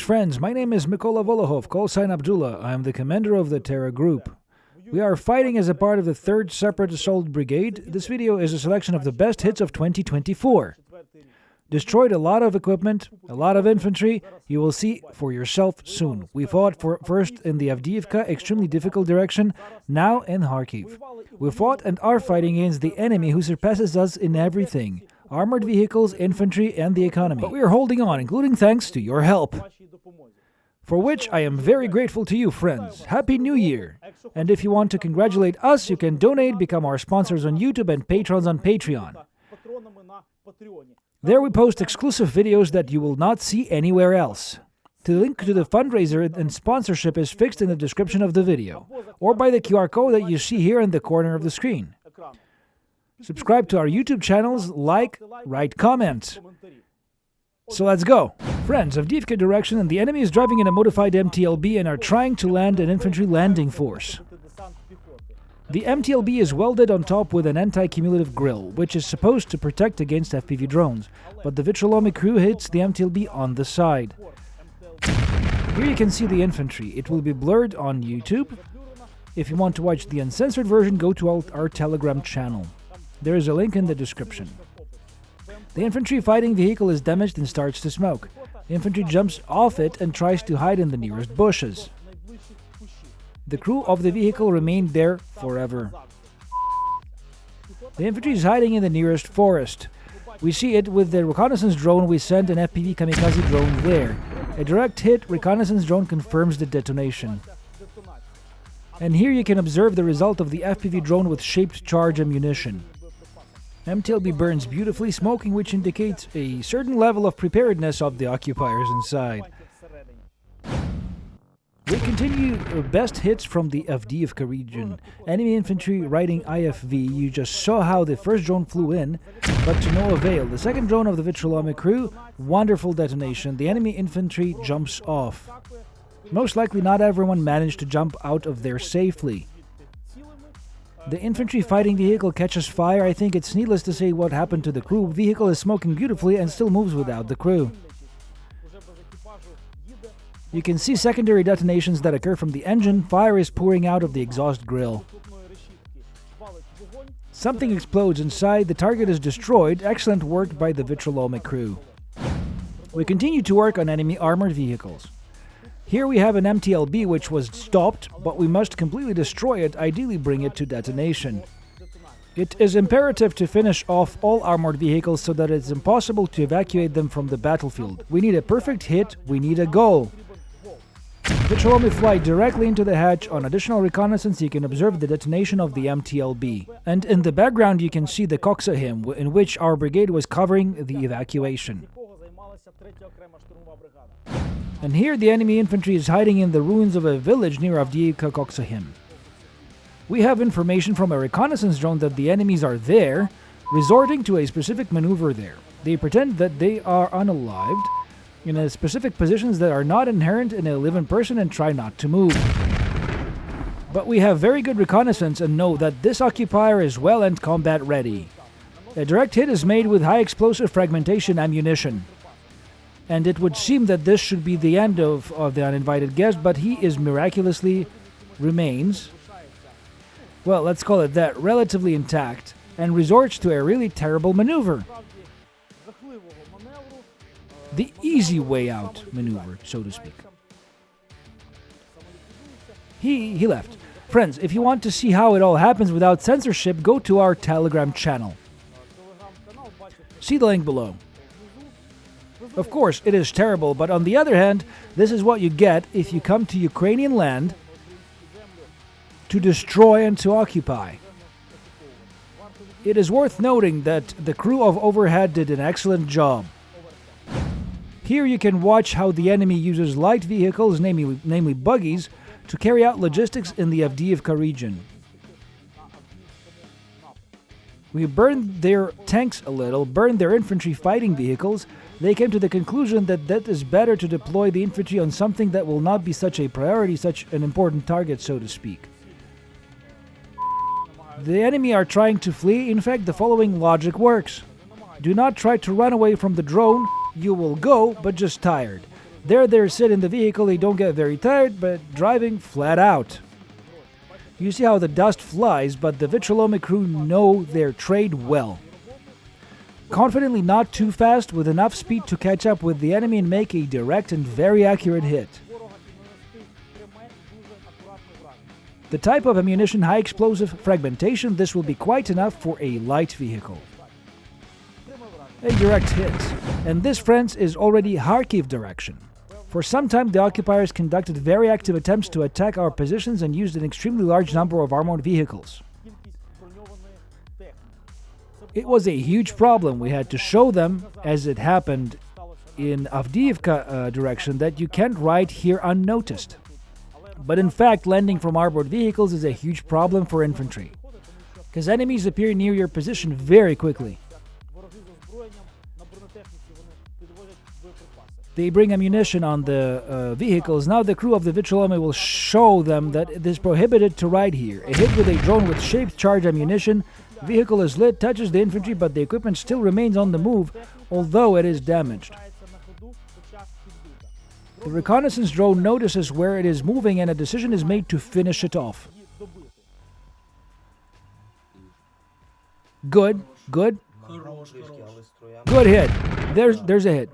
friends. My name is Mikola Volохov, call sign Abdullah. I am the commander of the Terra Group. We are fighting as a part of the 3rd Separate Assault Brigade. This video is a selection of the best hits of 2024. Destroyed a lot of equipment, a lot of infantry. You will see for yourself soon. We fought for first in the Avdiivka, extremely difficult direction, now in Kharkiv. We fought and are fighting against the enemy who surpasses us in everything armored vehicles, infantry, and the economy. But we are holding on, including thanks to your help. For which I am very grateful to you, friends. Happy New Year! And if you want to congratulate us, you can donate, become our sponsors on YouTube and patrons on Patreon. There we post exclusive videos that you will not see anywhere else. The link to the fundraiser and sponsorship is fixed in the description of the video, or by the QR code that you see here in the corner of the screen. Subscribe to our YouTube channels, like, write comments. So let's go. Friends of Avdiivka direction and the enemy is driving in a modified MTLB and are trying to land an infantry landing force. The MTLB is welded on top with an anti-cumulative grill, which is supposed to protect against FPV drones, but the Vitrolomi crew hits the MTLB on the side. Here you can see the infantry. It will be blurred on YouTube. If you want to watch the uncensored version, go to our Telegram channel. There is a link in the description. The infantry fighting vehicle is damaged and starts to smoke. The infantry jumps off it and tries to hide in the nearest bushes. The crew of the vehicle remained there forever. The infantry is hiding in the nearest forest. We see it with the reconnaissance drone we sent an FPV kamikaze drone there. A direct hit reconnaissance drone confirms the detonation. And here you can observe the result of the FPV drone with shaped charge ammunition. MTLB burns beautifully, smoking which indicates a certain level of preparedness of the occupiers inside. We continue uh, best hits from the Avdiivka region. Enemy infantry riding IFV. You just saw how the first drone flew in, but to no avail. The second drone of the Vitrolomi crew, wonderful detonation. The enemy infantry jumps off. Most likely not everyone managed to jump out of there safely. The infantry fighting vehicle catches fire. I think it's needless to say what happened to the crew. Vehicle is smoking beautifully and still moves without the crew. You can see secondary detonations that occur from the engine. Fire is pouring out of the exhaust grill. Something explodes inside. The target is destroyed. Excellent work by the Vitrolomi crew. We continue to work on enemy armored vehicles. Here we have an MTLB which was stopped, but we must completely destroy it, ideally bring it to detonation. It is imperative to finish off all armored vehicles so that it's impossible to evacuate them from the battlefield. We need a perfect hit, we need a goal. The Vitrolomi fly directly into the hatch. On additional reconnaissance, you can observe the detonation of the MTLB. And in the background, you can see the hymn, in which our brigade was covering the evacuation. And here the enemy infantry is hiding in the ruins of a village near Avdiivka Koksahim. We have information from a reconnaissance drone that the enemies are there, resorting to a specific maneuver there. They pretend that they are unalived in a specific positions that are not inherent in a living person and try not to move. But we have very good reconnaissance and know that this occupier is well and combat ready. A direct hit is made with high explosive fragmentation ammunition and it would seem that this should be the end of, of the uninvited guest, but he is miraculously remains, well, let's call it that, relatively intact, and resorts to a really terrible maneuver. The easy way out maneuver, so to speak. He he left. Friends, if you want to see how it all happens without censorship, go to our Telegram channel. See the link below. Of course, it is terrible, but on the other hand, this is what you get if you come to Ukrainian land to destroy and to occupy. It is worth noting that the crew of Overhead did an excellent job. Here you can watch how the enemy uses light vehicles, namely, namely buggies, to carry out logistics in the Avdiivka region. We burned their tanks a little, burned their infantry fighting vehicles, they came to the conclusion that that is better to deploy the infantry on something that will not be such a priority, such an important target, so to speak. The enemy are trying to flee. In fact, the following logic works. Do not try to run away from the drone. You will go, but just tired. There they sit in the vehicle, they don't get very tired, but driving flat out. You see how the dust flies, but the Vitrolome crew know their trade well. Confidently not too fast, with enough speed to catch up with the enemy and make a direct and very accurate hit. The type of ammunition high explosive fragmentation, this will be quite enough for a light vehicle. A direct hit. And this, friends, is already Kharkiv direction. For some time, the occupiers conducted very active attempts to attack our positions and used an extremely large number of armored vehicles. It was a huge problem. We had to show them, as it happened in Avdiivka uh, direction, that you can't ride here unnoticed. But in fact, landing from armored vehicles is a huge problem for infantry, because enemies appear near your position very quickly. They bring ammunition on the uh, vehicles. Now the crew of the Vitrolome will show them that it is prohibited to ride here. A hit with a drone with shaped charge ammunition. Vehicle is lit, touches the infantry, but the equipment still remains on the move, although it is damaged. The reconnaissance drone notices where it is moving and a decision is made to finish it off. Good, good, good hit. There's there's a hit.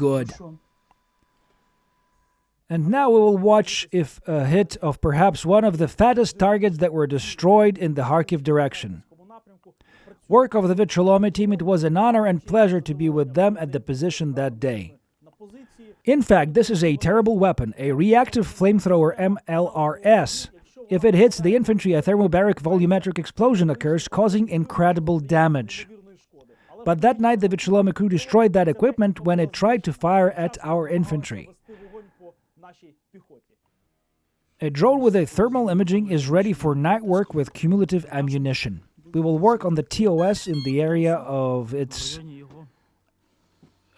Good. And now we will watch if a hit of perhaps one of the fattest targets that were destroyed in the Kharkiv direction. Work of the Vitrolome team, it was an honor and pleasure to be with them at the position that day. In fact, this is a terrible weapon, a reactive flamethrower MLRS. If it hits the infantry, a thermobaric volumetric explosion occurs, causing incredible damage. But that night, the Vichilome crew destroyed that equipment when it tried to fire at our infantry. A drone with a thermal imaging is ready for night work with cumulative ammunition. We will work on the TOS in the area of its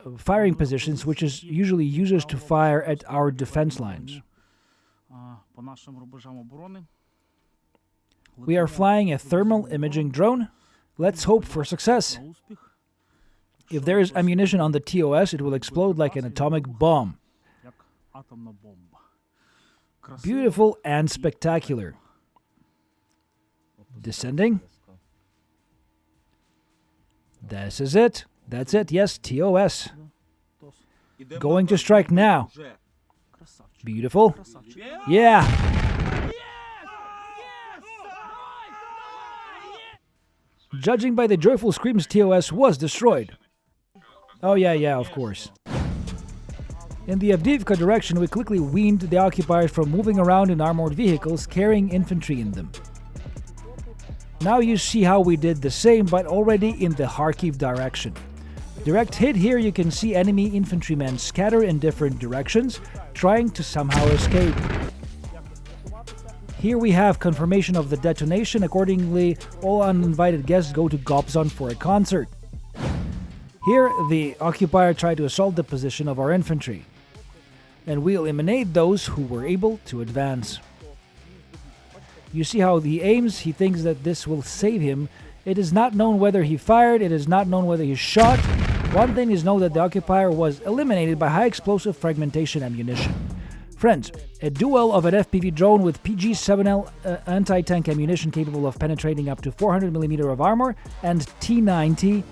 uh, firing positions, which is usually used to fire at our defense lines. We are flying a thermal imaging drone. Let's hope for success. If there is ammunition on the TOS, it will explode like an atomic bomb. Beautiful and spectacular. Descending. This is it. That's it. Yes, TOS. Going to strike now. Beautiful. Yeah. Judging by the joyful screams, TOS was destroyed. Oh, yeah, yeah, of course. In the Avdiivka direction, we quickly weaned the occupiers from moving around in armored vehicles carrying infantry in them. Now you see how we did the same, but already in the Kharkiv direction. Direct hit here, you can see enemy infantrymen scatter in different directions, trying to somehow escape. Here we have confirmation of the detonation. Accordingly, all uninvited guests go to Gobzon for a concert. Here, the occupier tried to assault the position of our infantry, and we eliminate those who were able to advance. You see how he aims, he thinks that this will save him. It is not known whether he fired, it is not known whether he shot. One thing is known that the occupier was eliminated by high explosive fragmentation ammunition. Friends, a duel of an FPV drone with PG 7L uh, anti tank ammunition capable of penetrating up to 400mm of armor and T 90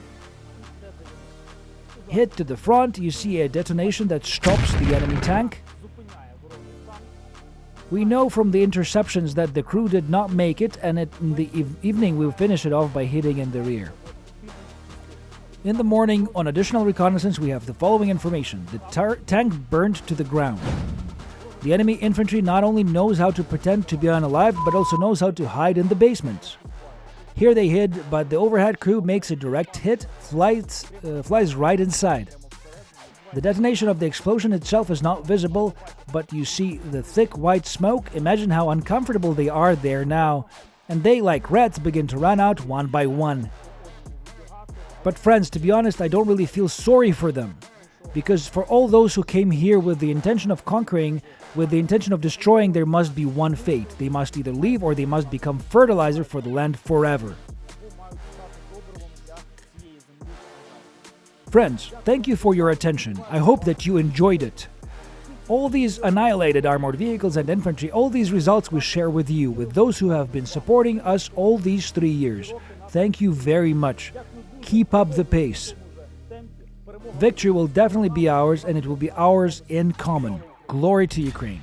hit to the front. You see a detonation that stops the enemy tank. We know from the interceptions that the crew did not make it, and it, in the eve- evening we'll finish it off by hitting in the rear. In the morning, on additional reconnaissance, we have the following information the tank burned to the ground. The enemy infantry not only knows how to pretend to be unalived, but also knows how to hide in the basements. Here they hid, but the overhead crew makes a direct hit, flies, uh, flies right inside. The detonation of the explosion itself is not visible, but you see the thick white smoke. Imagine how uncomfortable they are there now, and they, like rats, begin to run out one by one. But, friends, to be honest, I don't really feel sorry for them. Because for all those who came here with the intention of conquering, with the intention of destroying, there must be one fate. They must either leave or they must become fertilizer for the land forever. Friends, thank you for your attention. I hope that you enjoyed it. All these annihilated armored vehicles and infantry, all these results we share with you, with those who have been supporting us all these three years. Thank you very much. Keep up the pace. Victory will definitely be ours, and it will be ours in common. Glory to Ukraine.